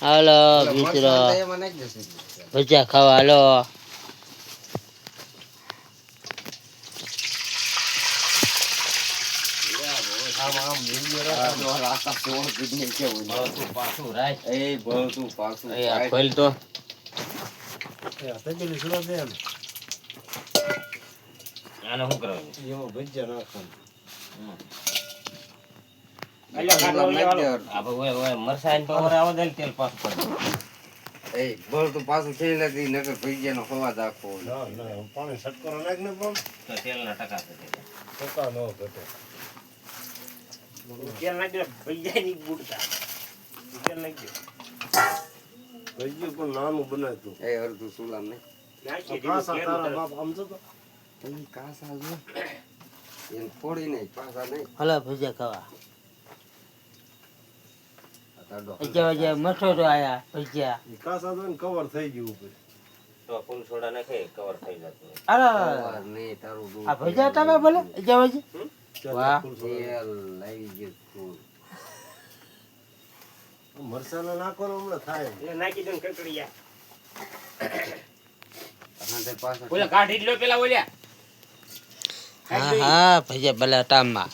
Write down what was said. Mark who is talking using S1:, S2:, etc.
S1: હાલો મિત્રો. ભજીયા ખાવા હાલો. આને શું કરવાનું
S2: ભજીયા નાખવાનું. નાનું બનાવતું.
S3: એ અડધું સુલામ નહીં
S2: કાસા
S3: કાસા એને ફોડી નહીં પાછા નહીં.
S1: હલો ભજીયા ખાવા.
S3: આ તાડો
S1: ભજીયા ભજીયા મઠો તો આયા ભજીયા
S2: કાસા તો કવર થઈ ગયું ઉપર.
S1: તો ફૂલ સોડા નાખે કવર થઈ જતું અરે!
S3: નહીં તારું
S1: આ ભજીયા તમે બોલે ભજીયા ભજી વાહ.
S2: Full soda.
S3: તેલ લાવી ગયું ફૂલ.
S2: નાખવાનો હમણાં થાય.
S3: નાખી તે પાછા
S1: ઓલા કાઢી લો પેલા ઓલ્યા. હા હા ભજીયા બલા ટામમાં